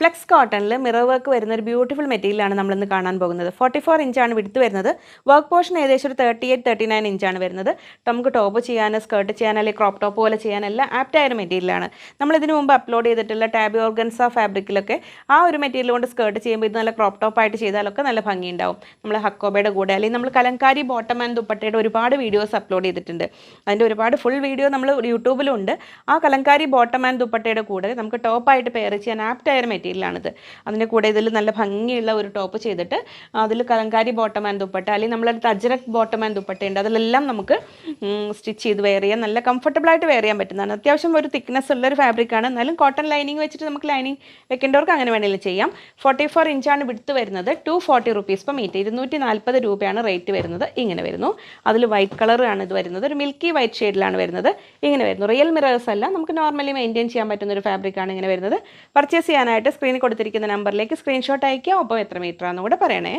Flex കോട്ടണിൽ mirror work വരുന്ന ഒരു ബ്യൂട്ടിഫുൾ മെറ്റീരിയലാണ് നമ്മളിന്ന് കാണാൻ പോകുന്നത്. ഫോർട്ടി ഫോർ ഇഞ്ചാണ് വിടുത്ത് വരുന്നത്. വർക്ക് പോർഷൻ ഏകദേശം ഒരു തേർട്ടി എയ്റ്റ് തേർട്ടി നയൻ ഇഞ്ചാണ് വരുന്നത്. നമുക്ക് ടോപ്പ് ചെയ്യാൻ സ്കേർട്ട് ചെയ്യാൻ അല്ലെങ്കിൽ ക്രോപ്പ് ടോപ്പ് പോലെ ചെയ്യാനെല്ലാം ആപ്റ്റ് ആയ ഒരു മെറ്റീരിയലാണ് നമ്മൾ ഇതിനു മുമ്പ് അപ്ലോഡ് ചെയ്തിട്ടുള്ള ടാബി ഓർഗൻസ ഫാബ്രിക്കിലൊക്കെ ആ ഒരു മെറ്റീരിയൽ കൊണ്ട് സ്കേർട്ട് ചെയ്യുമ്പോൾ ഇത് നല്ല ക്രോപ്പ് ടോപ്പായിട്ട് ചെയ്താലൊക്കെ നല്ല ഭംഗിയുണ്ടാവും. നമ്മൾ ഹക്കോബയുടെ കൂടെ അല്ലെങ്കിൽ നമ്മൾ കലങ്കാരി ബോട്ടം ആൻഡ് ദുപ്പട്ടയുടെ ഒരുപാട് വീഡിയോസ് അപ്ലോഡ് ചെയ്തിട്ടുണ്ട്. അതിന്റെ ഒരുപാട് ഫുൾ വീഡിയോ നമ്മൾ യൂട്യൂബിലുണ്ട്. ആ കലങ്കാരി ബോട്ടം ആൻഡ് ദുപ്പട്ടയുടെ കൂടെ നമുക്ക് ടോപ്പായിട്ട് പെയർ ചെയ്യാൻ ആപ്റ്റ് ആയ ഒരു മെറ്റീരിയലാണിത് അതിന്റെ കൂടെ ഇതിൽ നല്ല ഭംഗിയുള്ള ഒരു ടോപ്പ് ചെയ്തിട്ട് അതിൽ കലങ്കാരി ബോട്ടം ആൻഡ് ദുപ്പട്ട അല്ലെങ്കിൽ നമ്മളടുത്ത് അജ്രക് ബോട്ടം ആൻഡ് ദുപ്പട്ടയുണ്ട്. അതിലെല്ലാം നമുക്ക് സ്റ്റിച്ച് ചെയ്ത് വെയർ ചെയ്യാൻ നല്ല കംഫർട്ടബിളായിട്ട് വെയർ ചെയ്യാൻ പറ്റുന്നതാണ്. അത്യാവശ്യം ഒരു തിക്നെസ് ഉള്ള ഒരു ഫാബ്രിക്കാണ് എന്നാലും കോട്ടൺ ലൈനിങ് വെച്ചിട്ട് നമുക്ക് ലൈനിങ് വെക്കേണ്ടവർക്ക് അങ്ങനെ വേണമെങ്കിലും ചെയ്യാം. ഫോർട്ടി ഫോർ ഇഞ്ചാണ് വിടുത്ത് വരുന്നത്. Two forty rupees per metre ഇരുന്നൂറ്റി നാൽപ്പത് രൂപയാണ് റേറ്റ് വരുന്നത്. ഇങ്ങനെ വരുന്നു. അതിൽ വൈറ്റ് കളറാണ് ഇത് വരുന്നത്. ഒരു മിൽക്കി വൈറ്റ് ഷെയ്ഡിലാണ് വരുന്നത്. ഇങ്ങനെ വരുന്നു. റിയൽ മിറേഴ്സ് അല്ല. നമുക്ക് നോർമലി മെയിന്റെയിൻ ചെയ്യാൻ പറ്റുന്ന ഒരു ഫാബ്രിക്കാണ് ഇങ്ങനെ വരുന്നത്. പർച്ചേസ് ചെയ്യാനായിട്ട് സ്ക്രീനിൽ കൊടുത്തിരിക്കുന്ന നമ്പറിലേക്ക് സ്ക്രീൻഷോട്ട് അയക്കുക. ഒപ്പം എത്ര മീറ്റർ ആണെന്ന് കൂടെ പറയണേ.